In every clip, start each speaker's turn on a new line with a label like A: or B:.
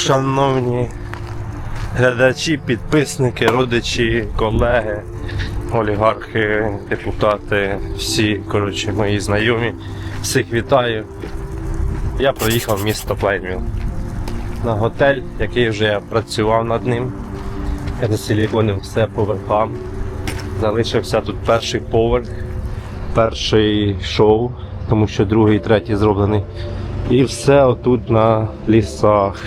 A: Шановні глядачі, підписники, родичі, колеги, олігархи, депутати, всі коротше, мої знайомі. Всіх вітаю. Я приїхав в місто Плейнвіл на готель, який вже я працював над ним. Я засиліконив все поверхам. Залишився тут перший поверх, перший шоу, тому що другий і третій зроблений. І все отут на лісах.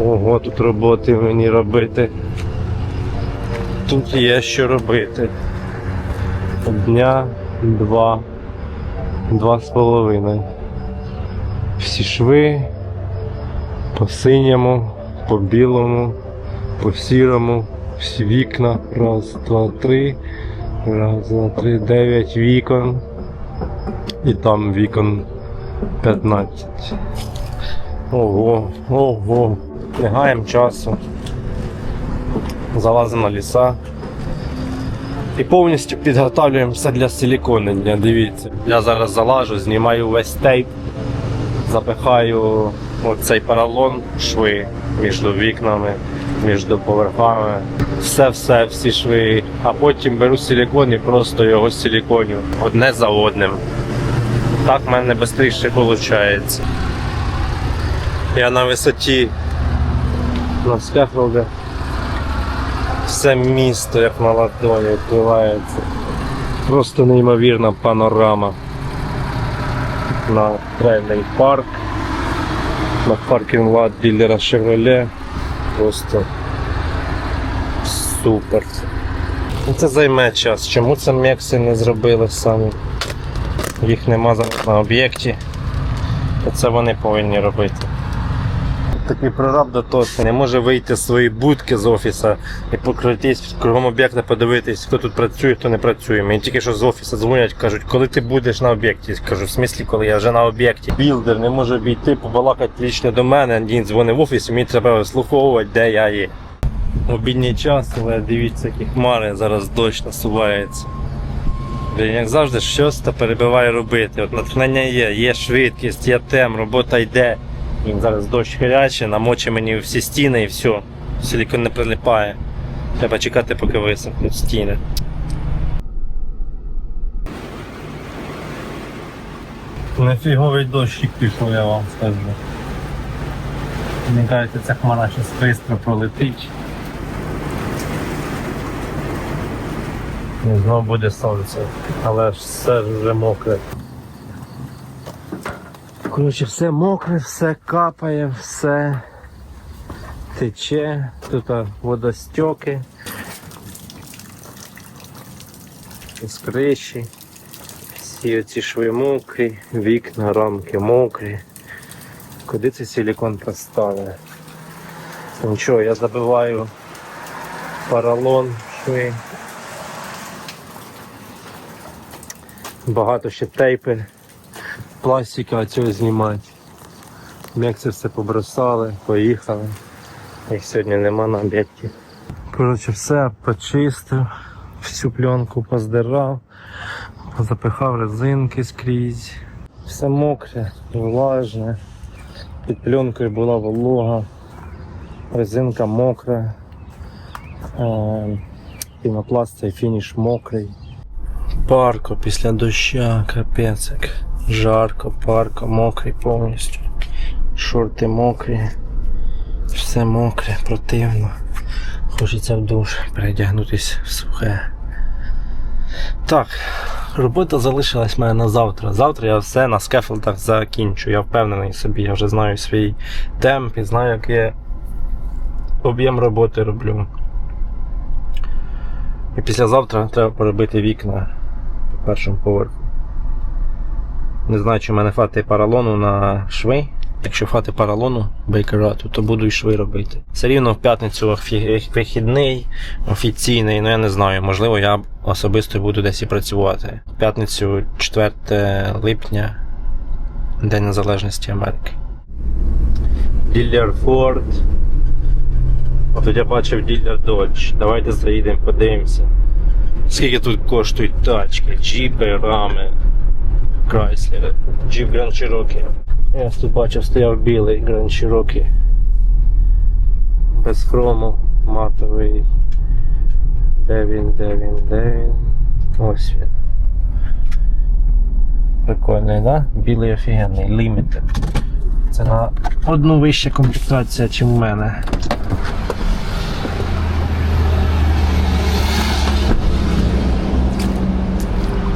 A: Ого, тут роботи мені робити. Тут є що робити. Дня два, два з половиною. Всі шви по синьому, по білому, по сірому, всі вікна. Раз, два, три. Раз, два, три, дев'ять вікон. І там вікон 15. Ого, ого. Не часу. Залазимо ліса. І повністю підготовлюємо все для силіконення. Дивіться. Я зараз залажу, знімаю весь тейп, запихаю оцей поролон, шви між вікнами, між поверхами. Все-все, всі шви. А потім беру силікон і просто його силіконю одне за одним. Так в мене швидше виходить. Я на висоті на Скефолді. Все місто як на ладоні відкривається. Просто неймовірна панорама на трейний парк, на паркінг лот дилера Chevrolet. Просто супер. Це займе час. Чому це Мекси не зробили самі? Їх нема зараз на об'єкті. Це вони повинні робити. Такий прораб до того не може вийти з своєї будки з офіса і покрутись кругом об'єкта, подивитись, хто тут працює, хто не працює. Мені тільки що з офісу дзвонять, кажуть, коли ти будеш на об'єкті. Кажу, в смислі, коли я вже на об'єкті. Білдер не може обійти, побалакати лічно до мене. Він дзвонить в офіс, і мені треба вислуховувати, де я є. Обідній час, але дивіться, які хмари, зараз дощ насувається. Блін, як завжди, щось та перебиває робити. От натхнення є, є швидкість, є тем, робота йде. Він зараз дощ гарячий, намочить мені всі стіни і все. Силікон не прилипає. Треба чекати, поки висохнуть стіни. Нефіговий дощик пішов, я вам скажу. Мені кажеться, ця хмара щось швидко пролетить. І знову буде сонце, але ж все вже мокре. Коротше, все мокре, все капає, все тече, тут водостьоки. З криші. Всі оці шви мокрі, вікна, рамки мокрі. Куди цей силікон поставили? Нічого, я забиваю поролон шви. Багато ще тейпи пластика цього знімати. Як це все побросали, поїхали. Їх сьогодні нема на об'єкті. Коротше, все почистив, всю пленку поздирав, позапихав резинки скрізь. Все мокре, влажне. Під пленкою була волога, резинка мокра, е, пінопласт цей фініш мокрий. Парко після доща, капець як. Жарко, парко, мокрий повністю. Шорти мокрі. Все мокре, противно. Хочеться в душ передягнутися в сухе. Так, робота залишилась в мене на завтра. Завтра я все на скефелдах закінчу. Я впевнений собі, я вже знаю свій темп і знаю, як я об'єм роботи роблю. І післязавтра треба поробити вікна по першому поверху. Не знаю, чи в мене фати поролону на шви. Якщо фати поролону бейкерату, то буду і шви робити. Все рівно в п'ятницю вихідний, офіційний, ну я не знаю, можливо, я особисто буду десь і працювати. В п'ятницю 4 липня, День Незалежності Америки. Ділер Форд. Тут я бачив ділер Dodge. Давайте заїдемо, подивимося. Скільки тут коштують тачки, джіпи, рами. Chrysler, Jeep Grand Cherokee. Я тут бачив, стояв білий Grand Cherokee. без хрому, матовий. Де він, де він, де він? Ось він. Прикольний, да? Білий офігенний, limited. Це на одну вища комплектація, ніж в мене.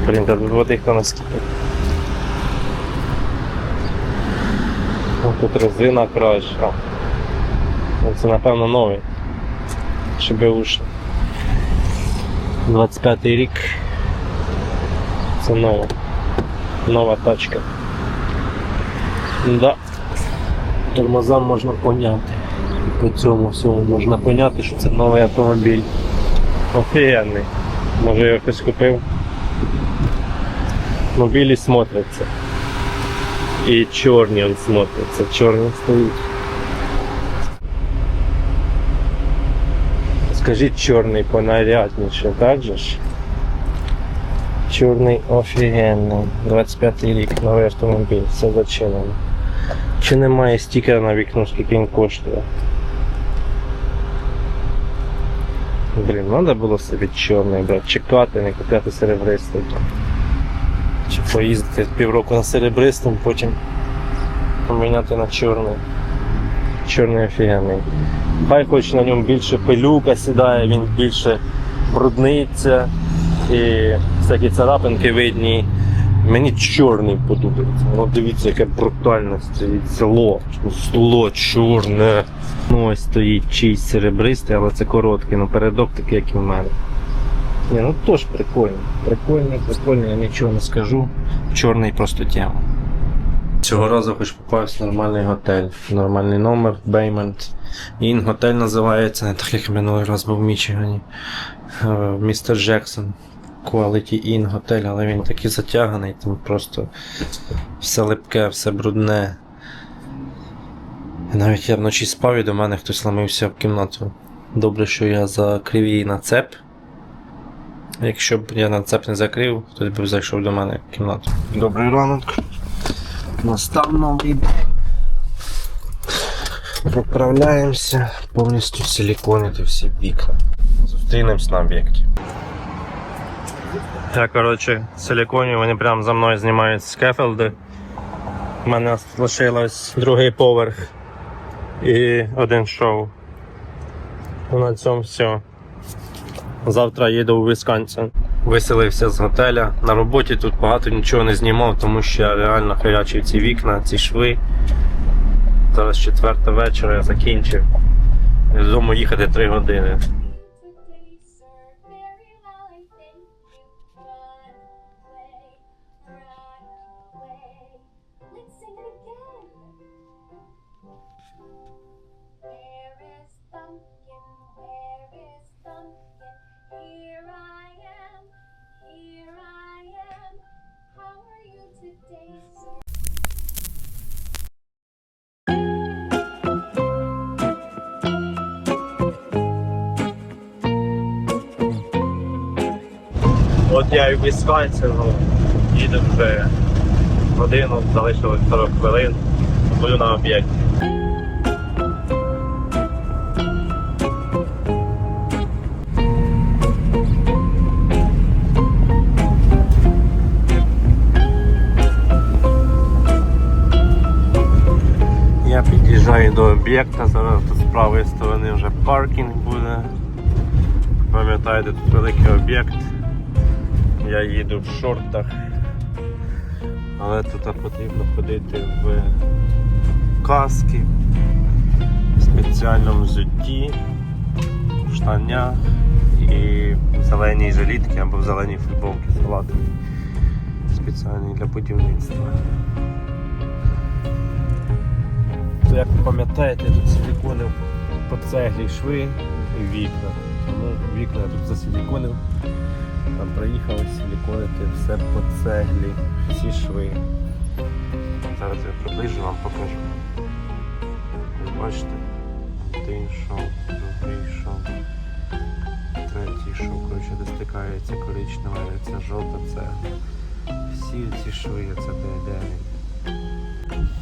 A: Блін, тут води хто наскільки. Тут резина краща. Ну, Це напевно новий. Уші. 25 рік. Це нова. Нова тачка. Да. Тормозам можна поняти. По цьому всьому можна поняти, що це новий автомобіль. Офігенний. Може його хтось купив. Ну, білі смотряться. І чорні он смотряться. Чорні стоїть. Скажіть чорний понарядніше, так же ж? Чорний офігенний. 25 рік, новий автомобіль, все зачинено. Чи немає стікера на вікно, скільки він коштує? Блін, треба було собі чорний брати, чекати, не купляти серебристий. Поїздити півроку на серебристому, потім поміняти на чорний. Чорний офігенний. Хай хоч на ньому більше пилюка сідає, він більше брудниться і всякі царапинки видні. Мені чорний подобається. Ну дивіться, яке брутальне стоїть село. Село чорне. Ну ось стоїть чийсь серебристий, але це короткий, ну передок такий, як і в мене. Ні, ну теж прикольно. Прикольно, прикольно, я нічого не скажу. Чорний просто тема. Цього разу хоч попався нормальний готель. Нормальний номер, Беймент. Ін готель називається, не так як минулий раз був в Мічигані. Е, Містер Джексон. Quality Inn готель, але він такий затяганий, там просто все липке, все брудне. Навіть я вночі спав і до мене хтось ламився в кімнату. Добре, що я закрив її на цеп. Якщо б я на цеп не закрив, хтось б зайшов до мене в кімнату. Добрий ранок. Настав новий день. Поправляємося, повністю силіконити всі вікна. Зустрінемось на об'єкті. Я, коротше, силіконі, вони прямо за мною знімають скефелди. У мене лишилось другий поверх і один шоу. На цьому все. Завтра їду у Вісконсин. Виселився з готеля. На роботі тут багато нічого не знімав, тому що я реально хирячив ці вікна, ці шви. Зараз четверта вечора я закінчив. Додому їхати 3 години. От я і в Вісконсину їду вже годину, залишилось 40 хвилин. Буду на об'єкті. Я під'їжджаю до об'єкта, зараз тут з правої сторони вже паркінг буде. Пам'ятаєте, тут великий об'єкт. Я їду в шортах, але тут потрібно ходити в каски, в спеціальному взутті, в штанях і в зеленій жилітці або в зеленій футболці салатовій, спеціальній для будівництва. То, як ви пам'ятаєте, тут силіконив по цеглі шви і вікна. Тому вікна я тут засиліконив. Там приїхали силіконити все по цеглі, всі шви. Зараз я приближу вам покажу. Бачите? Один шов, другий шов, третій шов, коротше, де стикається коричнева, ця жовта цегла. Всі ці шви, це де йде.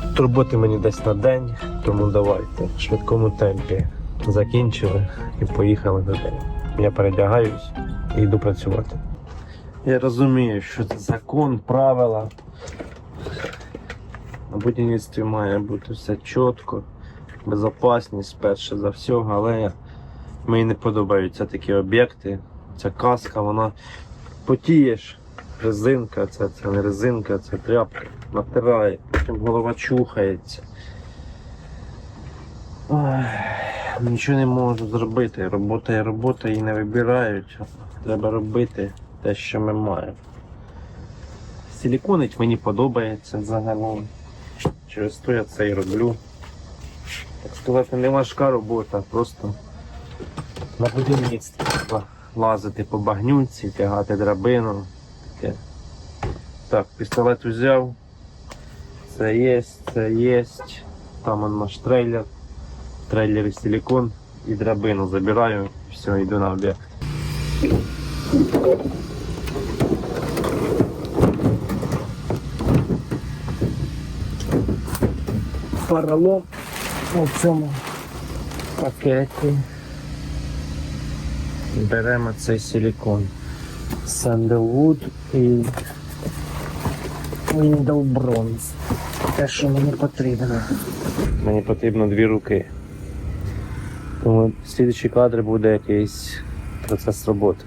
A: Тут роботи мені десь на день, тому давайте в швидкому темпі. закінчили і поїхали додому. Я передягаюсь і йду працювати. Я розумію, що це закон, правила. На будівництві має бути все чітко, безпечність перше за все, але мені не подобаються такі об'єкти. Ця каска, вона потієш. Резинка, це, це не резинка, це тряпка. Натирає, потім голова чухається. Ой, нічого не можу зробити. Робота є робота і не вибирають. Треба робити те, що ми маємо. Силіконить мені подобається загалом. Через то я це і роблю. Так сказати, не важка робота, просто на будівництві треба лазити по багнюці, тягати драбину. Таке. Так, пістолет взяв. Це є, це є. Там он наш трейлер. В трейлері силикон і драбину забираю. Все, йду на об'єкт. Поролон у цьому пакеті. Беремо цей силикон. Sandalwood і Window Bronze. Те, що мені потрібно. Мені потрібно дві руки. Тому слідчий кадр буде якийсь процес роботи.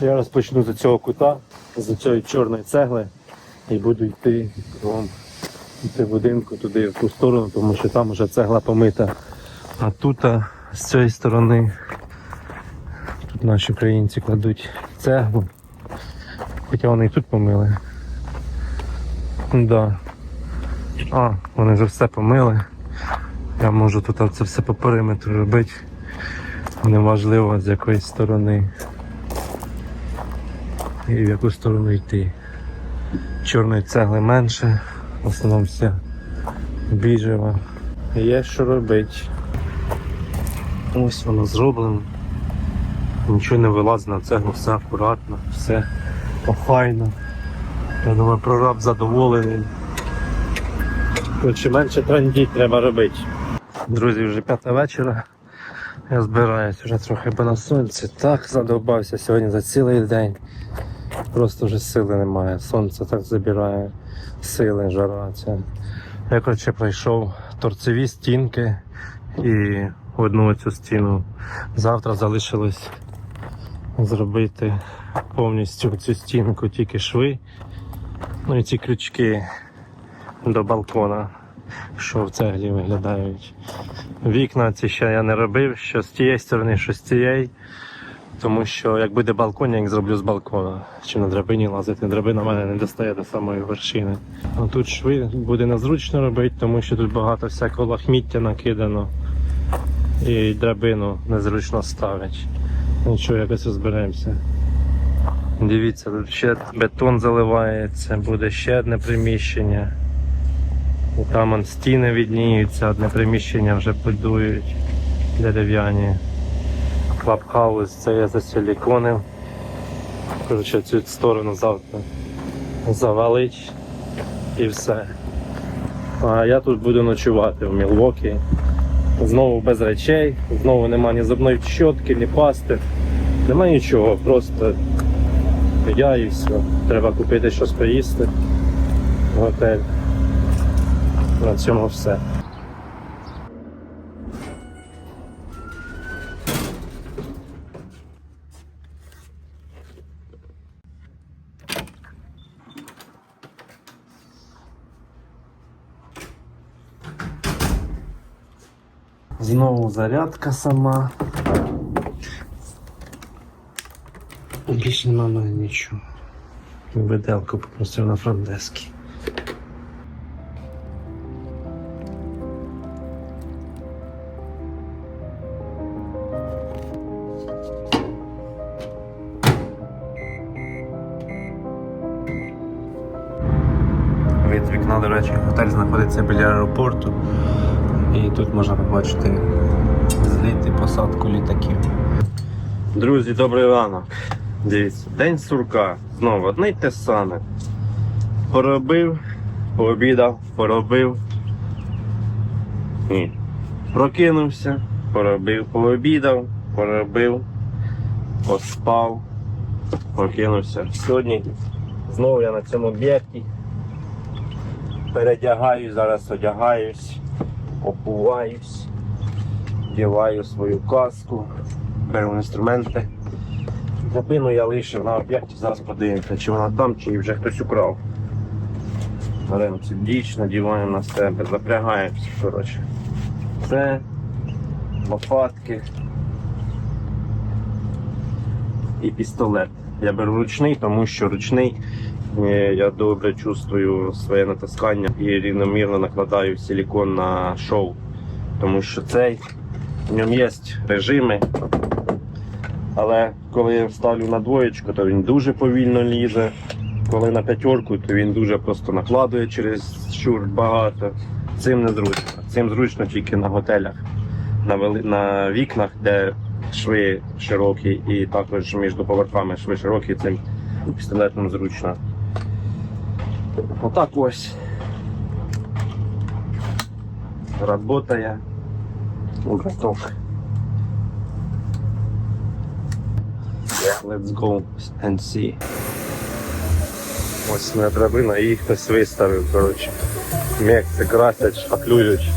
A: Я розпочну з цього кута, з цієї чорної цегли і буду йти кругом йти будинку туди в ту сторону, тому що там вже цегла помита. А тут з цієї сторони тут наші українці кладуть цеглу. Хоча вони і тут помили. Да. А, вони вже все помили. Я можу тут це все по периметру робити. Неважливо з якої сторони. І в яку сторону йти. Чорної цегли менше, в основному все біжева. Є що робити. Ось воно зроблено. Нічого не вилазить на цеглу, все акуратно, все охайно. Я думаю, прораб задоволений. Коротше, менше трандіть треба робити. Друзі, вже п'ята вечора. Я збираюсь вже трохи бо на сонці. Так задовбався сьогодні за цілий день. Просто вже сили немає. Сонце так забирає сили, жара. Я коротше пройшов торцеві стінки і одну цю стіну. Завтра залишилось зробити повністю цю стінку, тільки шви. Ну і ці крючки до балкона, що в цеглі виглядають. Вікна ці ще я не робив, що з тієї сторони, що з цієї. Тому що як буде балкон, я їх зроблю з балкона. Чи на драбині лазити. Драбина в мене не достає до самої вершини. А тут шви буде незручно робити, тому що тут багато всякого лахміття накидано. І драбину незручно ставить. Нічого, якось розберемося. Дивіться, тут ще бетон заливається, буде ще одне приміщення. Там он стіни відніються, одне приміщення вже будують дерев'яні. Клабхаус, це я засиліконив. Коротше, цю сторону завтра завалить і все. А я тут буду ночувати в Мілвокі. Знову без речей, знову нема ні зубної щотки, ні пасти. Нема нічого, просто я і все. Треба купити щось поїсти в готель. На цьому все. Знову зарядка сама. Більше нема мене нічого. Виделку попросив на фронтдескі. Від вікна, до речі, готель знаходиться біля аеропорту. І тут можна побачити зліт і посадку літаків. Друзі, добрий ранок. Дивіться, день сурка. Знову одне й те саме. Поробив, пообідав, поробив. Ні. Прокинувся, поробив, пообідав, поробив, поспав, прокинувся. Сьогодні знову я на цьому об'єкті. Передягаюсь, зараз одягаюсь, опуваюсь, вдіваю свою каску, беру інструменти. Запину я лишив на об'єкті, зараз подивимося, чи вона там, чи вже хтось украв. Беремо цю діч, надіваємо на себе, запрягаємося, коротше. Це лопатки і пістолет. Я беру ручний, тому що ручний я добре чувствую своє натискання і рівномірно накладаю силікон на шоу. Тому що цей в ньому є режими. Але коли я ставлю на двоєчку, то він дуже повільно лізе. Коли на п'ятерку, то він дуже просто накладує через щур багато. Цим не зручно. Цим зручно тільки на готелях, на, вели... на вікнах, де шви широкі, і також між поверхами шви широкі, цим пістолетом зручно. Отак ось. Работає. Готов. Yeah, let's go and see. Ось моя драбина, її хтось виставив, коротше. Мекси красять, шпаклюють.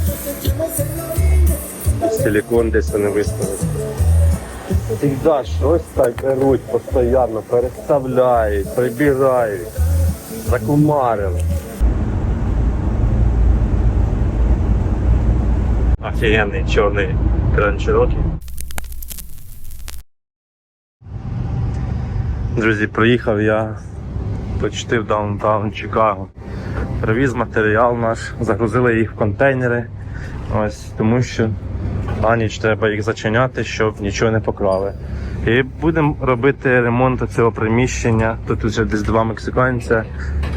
A: Силикон десь вони виставили. Всегда щось так беруть постійно, переставляють, прибирають, закумарили. Офігенний чорний кран Cherokee. Друзі, приїхав я почти в даунтаун Чикаго. Привіз матеріал наш, загрузили їх в контейнери. Ось, тому що на ніч треба їх зачиняти, щоб нічого не покрали. І будемо робити ремонт цього приміщення. Тут вже десь два мексиканця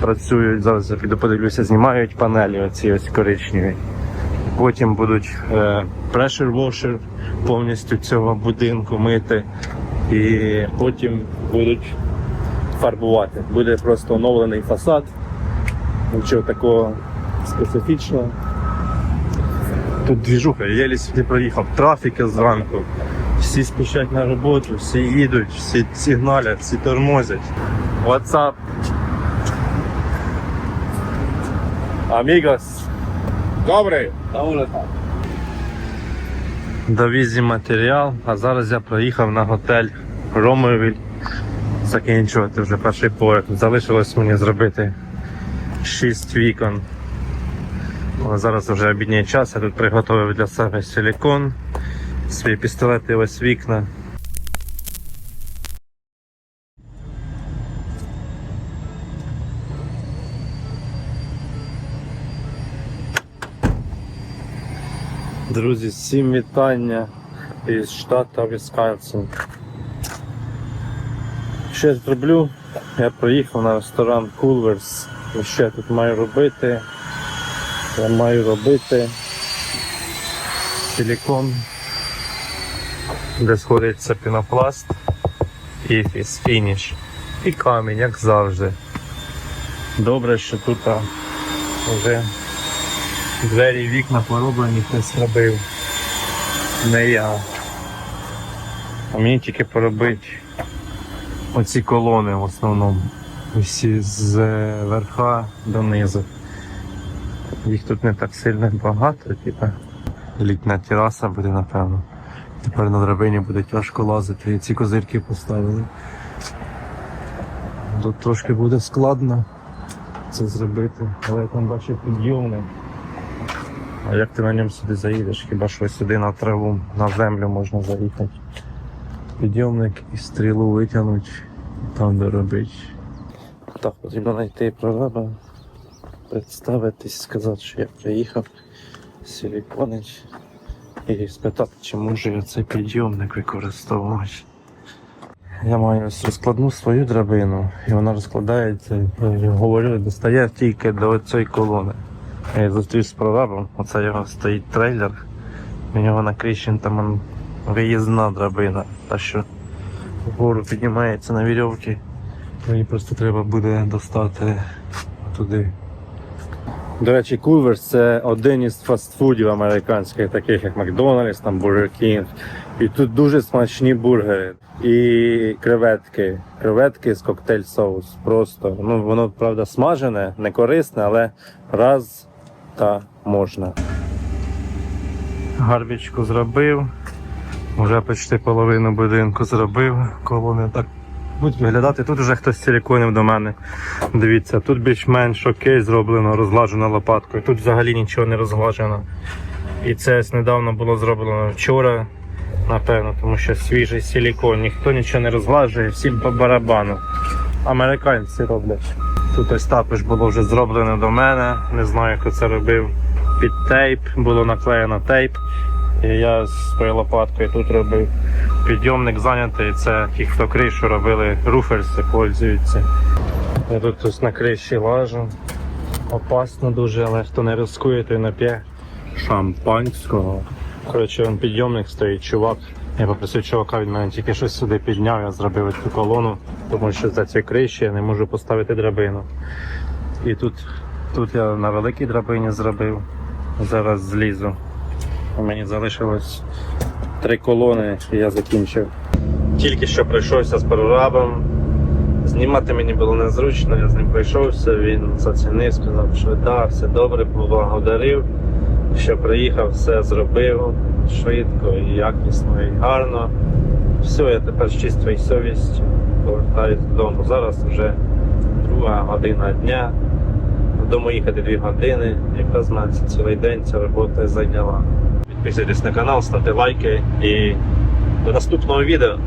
A: працюють. Зараз я подивлюся, знімають панелі оці ось коричневі. Потім будуть е, pressure washer повністю цього будинку мити. І потім будуть фарбувати. Буде просто оновлений фасад. Нічого такого специфічного. Тут двіжуха, я сюди проїхав. Трафіки зранку. Всі спішать на роботу, всі їдуть, всі сигналять, всі тормозять. What's up? Amigos.
B: Добре.
A: Довіз їм матеріал, а зараз я проїхав на готель Ромовіль закінчувати вже перший поверх. Залишилось мені зробити 6 вікон. Але зараз вже обідній час, я тут приготував для себе силікон, свої пістолети, ось вікна. Друзі, всім вітання із штату Вісконсин. Що я зроблю? Я приїхав на ресторан Culver's. І Що я тут маю робити? Я маю робити силікон, де сходиться пінопласт і фініш. І камінь, як завжди. Добре, що тут вже Двері вікна пороблені, хтось робив. Не я. А мені тільки поробити оці колони в основному. Усі з верха до низу. Їх тут не так сильно багато, типа. Літня тераса буде, напевно. Тепер на драбині буде тяжко лазити ці козирки поставили. Тут трошки буде складно це зробити, але я там бачу підйомник. А як ти на ньому сюди заїдеш? Хіба що сюди на траву, на землю можна заїхати. Підйомник і стрілу витягнути, там доробити. Так, потрібно знайти прораба, представитись, сказати, що я приїхав, силіконить і спитати, чи можу я цей підйомник використовувати. Я маю розкладну свою драбину, і вона розкладається, говорю, достає тільки до цієї колони. Я зустрів з прорабом, оце його стоїть трейлер. У нього на кріщен там виїзна драбина. Та що вгору піднімається на вірьовці. Мені просто треба буде достати туди. До речі, Кулверс це один із фастфудів американських, таких як Макдональдс, там Burger King. І тут дуже смачні бургери. І креветки. Креветки з коктейль соус. Просто. Ну, воно, правда, смажене, не корисне, але раз та можна. Гарбічку зробив. Вже почти половину будинку зробив. Колони так будуть виглядати. Тут вже хтось силіконив до мене. Дивіться, тут більш-менш окей зроблено, розглажено лопаткою. Тут взагалі нічого не розглажено. І це недавно було зроблено вчора, напевно, тому що свіжий силікон. Ніхто нічого не розглажує, всім по барабану. Американці роблять. Тут ось також було вже зроблено до мене. Не знаю, хто це робив. Під тейп, було наклеєно тейп. І я з тою лопаткою тут робив. Підйомник зайнятий, це ті, хто кришу робили, руферси пользуються. Я тут ось на криші лажу. Опасно дуже, але хто не рискує, той нап'є шампанського. Коротше, вон підйомник стоїть, чувак. Я попросив чувака, він мене тільки щось сюди підняв, я зробив цю колону, тому що за цією криші я не можу поставити драбину. І тут, тут я на великій драбині зробив. Зараз злізу. Мені залишилось три колони і я закінчив. Тільки що пройшовся з прорабом. Знімати мені було незручно, я з ним пройшовся, він зацінив, сказав, що да, все добре, поблагодарив, що приїхав, все зробив швидко і якісно, і гарно. Все, я тепер з чистою совістю повертаюсь додому. Зараз вже друга година дня. Додому їхати дві години. Якраз мене цілий день ця робота зайняла. Підписуйтесь на канал, ставте лайки і до наступного відео.